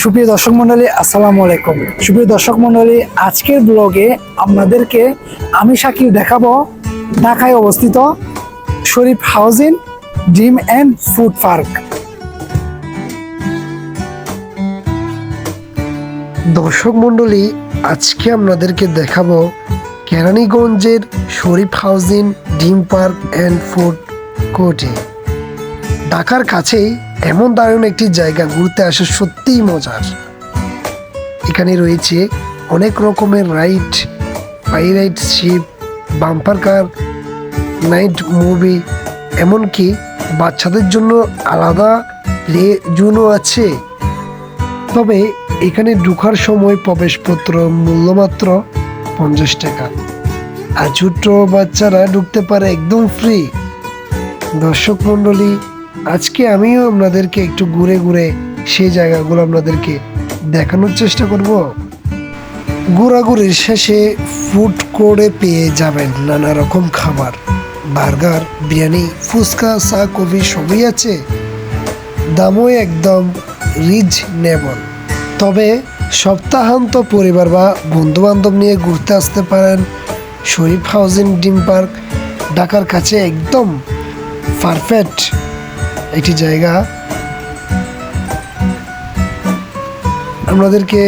সুপ্রিয় দর্শক মন্ডলী, আসসালামু আলাইকুম। সুপ্রিয় দর্শক মন্ডলী, আজকের ব্লগে আপনাদেরকে আমি শাকিল দেখাবো ঢাকায় অবস্থিত Sharif housing dream and food park. দর্শক মণ্ডলী আজকে আপনাদেরকে দেখাবো কেরানীগঞ্জের Sharif housing dream park and food কোর্টে। ঢাকার কাছেই এমন দারুণ একটি জায়গা ঘুরতে আসা সত্যিই মজার। এখানে রয়েছে অনেক রকমের ride pirate ship bumper car night movie এমনকি বাচ্চাদের জন্য আলাদা প্লে জোনও আছে। তবে এখানে ঢুকার সময় প্রবেশপত্র মূল্য মাত্র পঞ্চাশ টাকা। আর ছোট্ট বাচ্চারা ঢুকতে পারে একদম ফ্রি দর্শক মণ্ডলী আজকে আমিও আপনাদেরকে একটু ঘুরে ঘুরে সেই জায়গাগুলো আপনাদেরকে দেখানোর চেষ্টা করব। ঘোরাঘুরির শেষে ফুড কোর্টে পেয়ে যাবেন নানা রকম খাবার। বার্গার, বিরিয়ানি, ফুচকা, চা, কফি সবই আছে। দামও একদম রিজনেবল তবে সপ্তাহান্ত পরিবার বা বন্ধু বান্ধব নিয়ে ঘুরতে আসতে পারেন শরীফ হাউজিং ডিম পার্ক, ঢাকার কাছে একদম পারফেক্ট একটি জায়গা। আপনাদেরকে